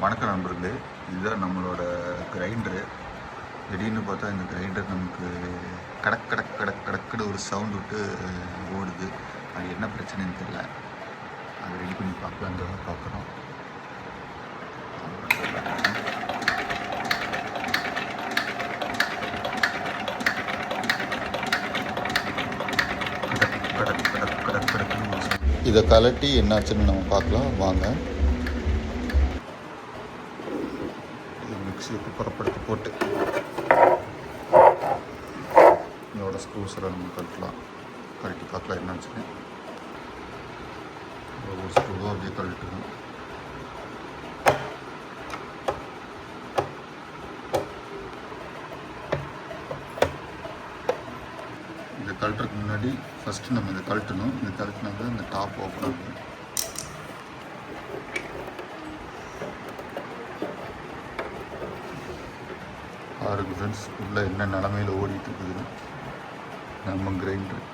வணக்கம் நண்பர்களே. இதுதான் நம்மளோட கிரைண்டரு திடீர்னு பார்த்தா இந்த கிரைண்டர் நமக்கு கடக் கடக் கடக் கடக்குன்னு ஒரு சவுண்ட் விட்டு ஓடுது. அது என்ன பிரச்சனைன்னு தெரியல. அதை ரெடி பண்ணி பார்க்கலாம் பார்க்குறோம். இதை கலட்டி என்னாச்சுன்னு நம்ம பார்க்கலாம். வாங்க. மிக்சியை புறப்படுத்தி போட்டு. இதோட ஸ்க்ரூஸ் எல்லாம் நம்ம கழட்டலாம். கழட்டி பார்க்கலாம் என்னாச்சுன்னு ஒரு ஸ்க்ரூவாக அப்படியே கழட்டணும் இதை கழட்டுறதுக்கு முன்னாடி ஃபஸ்ட்டு நம்ம இதை கழட்டணும். இந்த கழட்டினா தான் இந்த டாப் ஓப்பன் ஆகும் பாருங்க ஃப்ரெண்ட்ஸ் உள்ளே என்ன நிலமையில் ஓடிட்டு இருக்குது நம்ம கிரைண்டர்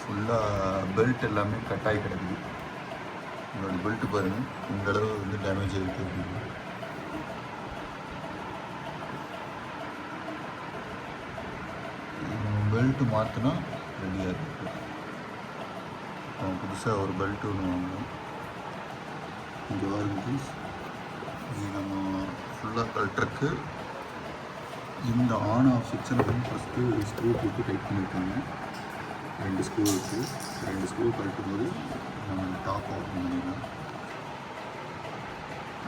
ஃபுல்லாக பெல்ட் எல்லாமே கட் ஆகி கிடக்குது. இதோட பெல்ட் பாருங்கள் இந்த அளவு வந்து டேமேஜ் ஆகிட்டு இருக்குது. பெல்ட்டு மாற்றினா ரெடியாக இருக்கு. அவன் புதுசாக ஒரு பெல்ட் ஒன்று வாங்கணும். இங்கே பாருங்க ஃப்ரெண்ட்ஸ் இது நம்ம ஃபுல்லாக கல்ட்ருக்கு இந்த ஆன் ஆஃப் செக்ஷனை வந்து ஃபஸ்ட்டு ஸ்க்ரூ போட்டு டைட் பண்ணியிருக்காங்க. ரெண்டு ஸ்க்ரூ இருக்குது ரெண்டு ஸ்க்ரூ கழட்டும் போது நம்ம டாப் ஓப்பன் பண்ணிடலாம்.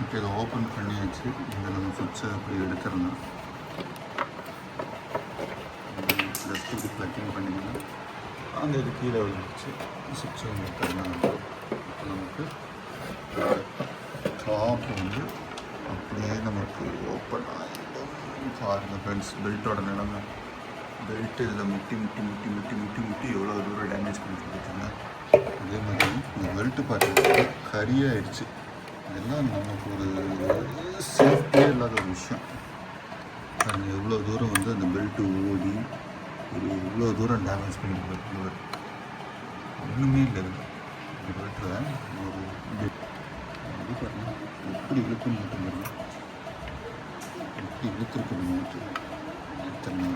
இப்போ இதை ஓப்பன் பண்ணியாச்சு. இந்த நம்ம சுவிட்சை அப்படி எடுத்துடலாம். ஜஸ்ட்டு ப்ளக்கிங் பண்ணிக்கலாம் அந்த இது கீழே விழுந்துச்சு சுவிட்சை எடுத்துடலாம். இப்போ நமக்கு டாப் வந்து அப்படியே நமக்கு ஓப்பன் ஆகிடும் பாருங்கள் ஃப்ரெண்ட்ஸ் பெல்ட்டோட நிலமை பெல்ட் இதில் முட்டி முட்டி முட்டி முட்டி முட்டி முட்டி எவ்வளோ தூரம் டேமேஜ் பண்ணிட்டு பார்த்தீங்கன்னா அதே மாதிரி இந்த பெல்ட்டு பார்த்தீங்கன்னா கரியாயிடுச்சு இதெல்லாம் நமக்கு ஒரு சேஃப்டியே இல்லாத ஒரு விஷயம் பாருங்க எவ்வளோ தூரம் வந்து அந்த பெல்ட்டு ஓடி ஒரு இவ்வளோ தூரம் டேமேஜ் பண்ணிட்டு ஒன்றுமே இல்லை இந்த பெல்ட்டில் ஒரு இது அது பாருங்க எப்படி இழுக்குன்னு மட்டும் பாருங்க மட்டும் இத்தனை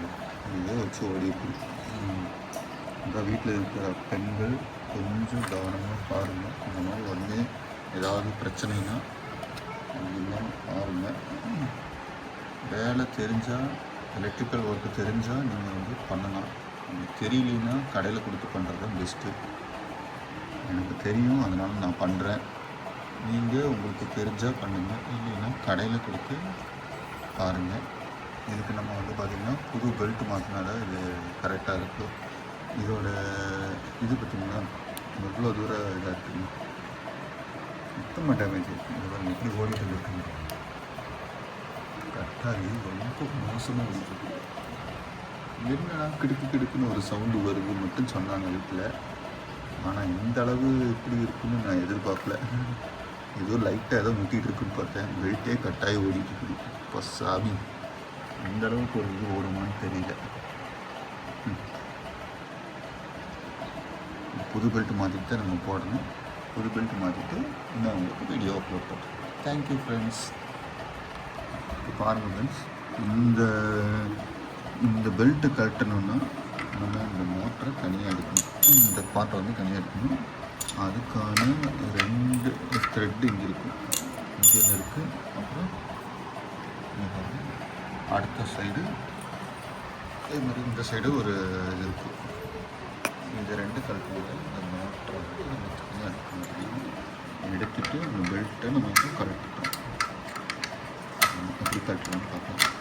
இதை வச்சு ஓடி அதான் வீட்டில் இருக்கிற பெண்கள் கொஞ்சம் கவனமாக பாருங்கள் இந்த மாதிரி வந்து ஏதாவது பிரச்சனைனா இல்லாமல் பாருங்கள் வேலை தெரிஞ்சால் எலக்ட்ரிக்கல் ஒர்க்கு தெரிஞ்சால் நீங்கள் வந்து பண்ணலாம். உங்களுக்கு தெரியலனா கடையில் கொடுத்து பண்ணுறது தான் பெஸ்ட்டு எனக்கு தெரியும் அதனால் நான் பண்ணுறேன் நீங்கள் உங்களுக்கு தெரிஞ்சால் பண்ணுங்கள் இல்லைன்னா கடையில் கொடுத்து பாருங்கள் இதுக்கு நம்ம வந்து பார்த்திங்கன்னா புது பெல்ட் மாற்றினால இது கரெக்டாக இருக்கும் இதோட இது பார்த்திங்கன்னா எவ்வளோ தூரம் இதாக இருக்குங்க. சுத்தமாக டேமேஜ் இருக்குது இது பாருங்க எப்படி ஓடிட்டு இருக்குங்க. கரெக்டாக ரொம்ப மோசமாக ஓடிட்டு என்னடா கிடுக்கு கிடுக்குன்னு ஒரு சவுண்டு வருது மட்டும் சொன்னாங்க வீட்டில் ஆனால் இந்த அளவு இப்படி இருக்குன்னு நான் எதிர்பார்க்கல. ஏதோ லைட்டாக ஏதோ முட்டிகிட்டு இருக்குன்னு பார்த்தேன். பெல்ட்டே கட்டாயி ஓடிட்டு இருக்குது. இப்போ சாமி. இந்த அளவுக்கு ஒரு இது ஓடுமான்னு தெரியல. புது பெல்ட் மாற்றிட்டு தான் நம்ம போடணும். புது பெல்ட் மாற்றிட்டு இன்னும் உங்களுக்கு வீடியோ அப்லோட் பண்ணுறேன் தேங்க்யூ ஃப்ரெண்ட்ஸ் பாருங்கள் ஃப்ரெண்ட்ஸ் இந்த இந்த பெல்ட்டு கழட்டணும்னா நம்ம இந்த மோட்டரை தனியாக எடுக்கணும். இந்த பாட்டை வந்து தனியாக எடுக்கணும். அதுக்கான ரெண்டு த்ரெட் இங்கே இருக்கும் இங்கே இருக்குது அப்புறம் அடுத்த சைடு அதே மாதிரி இந்த சைடு ஒரு இது இருக்கும் இது ரெண்டு கழட்டும்போது இந்த மோட்டரை வந்து நம்ம தனியாக எடுக்க முடியும். எடுத்துட்டு அந்த பெல்ட்டை நம்ம வந்து கழட்டிட்டோம். எப்படி கழட்டலாம்னு பார்க்கலாம்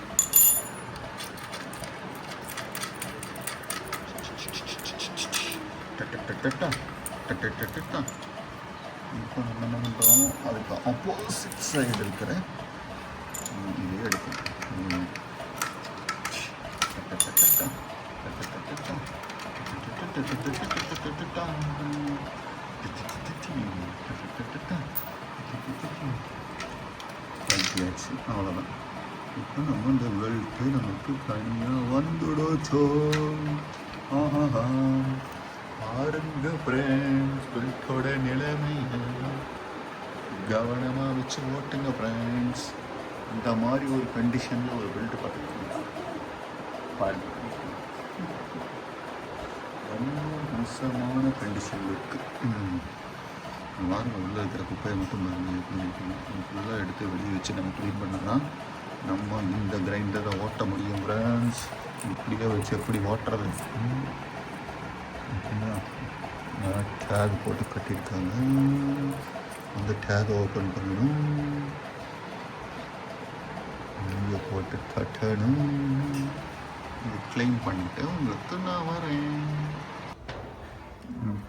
டட்டா? இப்போ நம்ம என்ன பண்ணுறோம் அதுக்கு ஆப்போசிட் சைடு இருக்கிற இது எடுக்கும் கட்டியாச்சு அவ்வளோதான் இப்போ நம்ம இந்த வெல்ட்டு நமக்கு தனியாக வந்துடோச்சோ ஆஹா பாருங்க ஃப்ரெண்ட்ஸ் பெல்ட்டோட நிலைமை. கவனமாக வச்சு ஓட்டுங்க ஃப்ரெண்ட்ஸ் இந்த மாதிரி ஒரு கண்டிஷனில் ஒரு பெல்ட் பார்த்துருக்கீங்களா பாருங்க ரொம்ப மோசமான கண்டிஷன் இருக்குது வாரம் உள்ள இருக்கிற குப்பையை மட்டும் பாருங்க எப்படி ஃபுல்லாக எடுத்து வெளியே வச்சு நம்ம க்ளீன் பண்ணோம்னா நம்ம இந்த கிரைண்டரை ஓட்ட முடியும் ஃப்ரெண்ட்ஸ் இப்படியே வச்சு எப்படி ஓட்டுறது? டேக் போட்டு கட்டியிருக்காங்க. அந்த டேகை ஓப்பன் பண்ணணும். இங்கே போட்டு கட்டணும் இது கிளைம் பண்ணிவிட்டு உங்களுக்கு நான் வரேன்.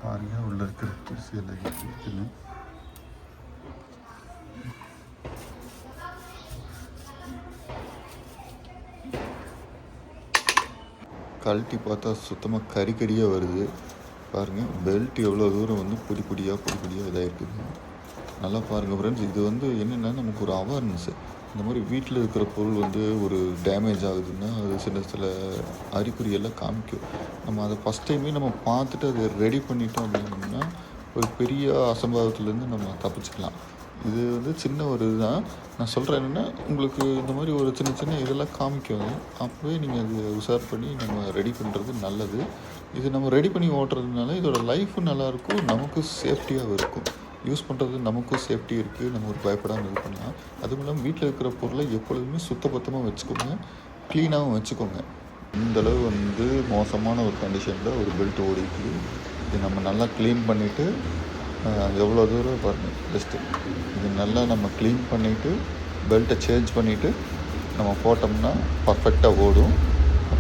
பாருங்க உள்ள இருக்கிற குருசி எல்லாம் இருக்குன்னு கழட்டி பார்த்தா சுத்தமாக கறி கறியாக வருது. பாருங்கள் பெல்ட் எவ்வளோ தூரம் வந்து பொடி பொடியாக பொடி பொடியாக இதாக இருக்குது நல்லா பாருங்கள் ஃப்ரெண்ட்ஸ் இது வந்து என்னென்னா நமக்கு ஒரு அவேர்னஸ்ஸு இந்த மாதிரி வீட்டில் இருக்கிற பொருள் வந்து ஒரு டேமேஜ் ஆகுதுன்னா அது சில சில அறிகுறியெல்லாம் காமிக்கும். நம்ம அதை ஃபஸ்ட் டைமே நம்ம பார்த்துட்டு அதை ரெடி பண்ணிட்டோம் அப்படின்னோம்னா ஒரு பெரிய அசம்பாவத்துலேருந்து நம்ம தப்பிச்சுக்கலாம். இது வந்து சின்ன ஒரு இதுதான். நான் சொல்கிறேன் என்னென்னா உங்களுக்கு இந்த மாதிரி ஒரு சின்ன சின்ன இதெல்லாம் காமிக்கும். அப்போவே நீங்கள் அது உஷார் பண்ணி நம்ம ரெடி பண்ணுறது நல்லது. இது நம்ம ரெடி பண்ணி ஓட்டுறதுனால இதோட லைஃப்பும் நல்லாயிருக்கும் நமக்கும் சேஃப்டியாகவும் இருக்கும். யூஸ் பண்ணுறது நமக்கும் சேஃப்டி இருக்குது நம்ம ஒரு பயப்படாமல் இது பண்ணலாம். அதுவும் இல்லாமல் வீட்டில் இருக்கிற பொருளை எப்பொழுதுமே சுத்தபத்தமாக வச்சுக்கோங்க. க்ளீனாகவும் வச்சுக்கோங்க. இந்தளவு வந்து மோசமான ஒரு கண்டிஷனில் ஒரு பெல்ட் ஓடிக்கு இது நம்ம நல்லா க்ளீன் பண்ணிவிட்டு எவ்வளோ தூரம் பாருங்கள் பெஸ்ட்டு இது நல்லா நம்ம க்ளீன் பண்ணிவிட்டு பெல்ட்டை சேஞ்ச் பண்ணிவிட்டு நம்ம போட்டோம்னா பர்ஃபெக்டாக ஓடும்.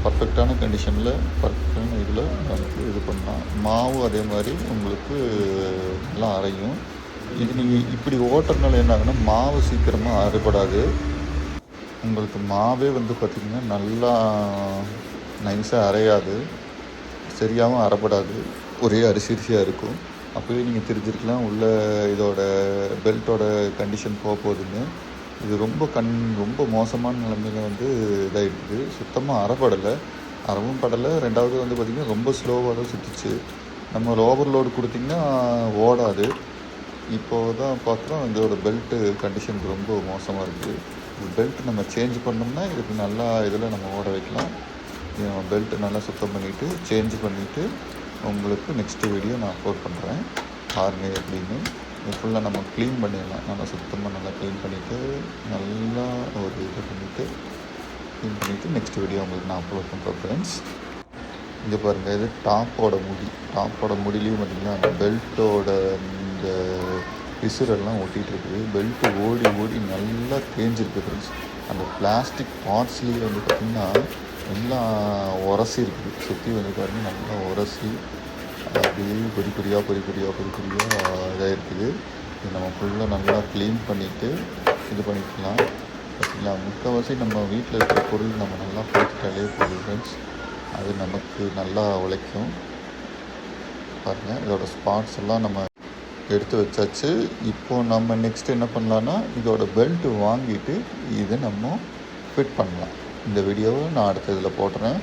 பர்ஃபெக்டான கண்டிஷனில் பர்ஃபெக்டான இதில் நமக்கு இது பண்ணலாம். மாவும் அதே மாதிரி உங்களுக்கு நல்லா அரையும். இது நீங்கள் இப்படி ஓட்டுறதுனால என்ன ஆகுனா மாவு சீக்கிரமாக அரைப்படாது. உங்களுக்கு மாவே வந்து பார்த்திங்கன்னா நல்லா நைஸாக அரையாது. சரியாகவும் அரைப்படாது. ஒரே அரிசி அரிசியாக இருக்கும். அப்போவே நீங்கள் தெரிஞ்சிருக்கலாம் உள்ள இதோட பெல்ட்டோட கண்டிஷன் போக போகுதுன்னு. இது ரொம்ப கண் ரொம்ப மோசமான நிலைமையில் வந்து இதாகிடுது சுத்தமாக அறப்படலை. அறவும் படலை. ரெண்டாவது வந்து பார்த்திங்கன்னா ரொம்ப ஸ்லோவாக தான் சுற்றிச்சு நம்ம ஓவர்லோடு கொடுத்திங்கன்னா ஓடாது. இப்போ தான் பார்க்குறோம் இதோட பெல்ட்டு கண்டிஷன் ரொம்ப மோசமாக இருக்குது. இந்த பெல்ட் நம்ம சேஞ்ச் பண்ணோம்னா இதுக்கு நல்லா இதில் நம்ம ஓட வைக்கலாம். பெல்ட்டு நல்லா சுத்தம் பண்ணிவிட்டு சேஞ்ச் பண்ணிவிட்டு உங்களுக்கு நெக்ஸ்ட்டு வீடியோ நான் அப்லோட் பண்ணுறேன் பாருங்க எப்படின்னு. ஃபுல்லாக நம்ம க்ளீன் பண்ணிடலாம். நல்லா சுத்தமாக நல்லா க்ளீன் பண்ணிவிட்டு நல்லா ஒரு இது பண்ணிவிட்டு க்ளீன் பண்ணிவிட்டு நெக்ஸ்ட் வீடியோ உங்களுக்கு நான் அப்லோட் பண்ணுறேன் ஃப்ரெண்ட்ஸ் இங்கே பாருங்கள் இது டாப்போட முடி. டாப்போட முடிலையும் பார்த்திங்கன்னா அந்த பெல்ட்டோட இந்த பிசுரெல்லாம் ஒட்டிகிட்டு இருக்குது. பெல்ட்டு ஓடி ஓடி நல்லா தேஞ்சிருக்கு ஃப்ரெண்ட்ஸ் அந்த பிளாஸ்டிக் பார்ட்ஸ்லேயே வந்து பார்த்திங்கன்னா நல்லா உரசி இருக்குது. சுற்றி வந்து பாருங்கள் நல்லா உரசி அப்படியே பொடி பொடியாக பொடி பொடியாக பொடி பொடியாக இதாக இருக்குது. இது நம்ம ஃபுல்லாக நல்லா க்ளீன் பண்ணிவிட்டு இது பண்ணிக்கலாம். பார்த்திங்களா முக்கால்வாசி நம்ம வீட்டில் இருக்கிற பொருள் நம்ம நல்லா பிடிச்சிட்டாலே போதும் ஃப்ரெண்ட்ஸ் அது நமக்கு நல்லா உழைக்கும். பாருங்கள் இதோட ஸ்பாட்ஸ் எல்லாம் நம்ம எடுத்து வச்சாச்சு. இப்போ நம்ம நெக்ஸ்ட் என்ன பண்ணலான்னா இதோட பெல்ட் வாங்கிட்டு இதை நம்ம ஃபிட் பண்ணலாம். இந்த வீடியோவை நான் அடுத்த இதில் போடுறேன்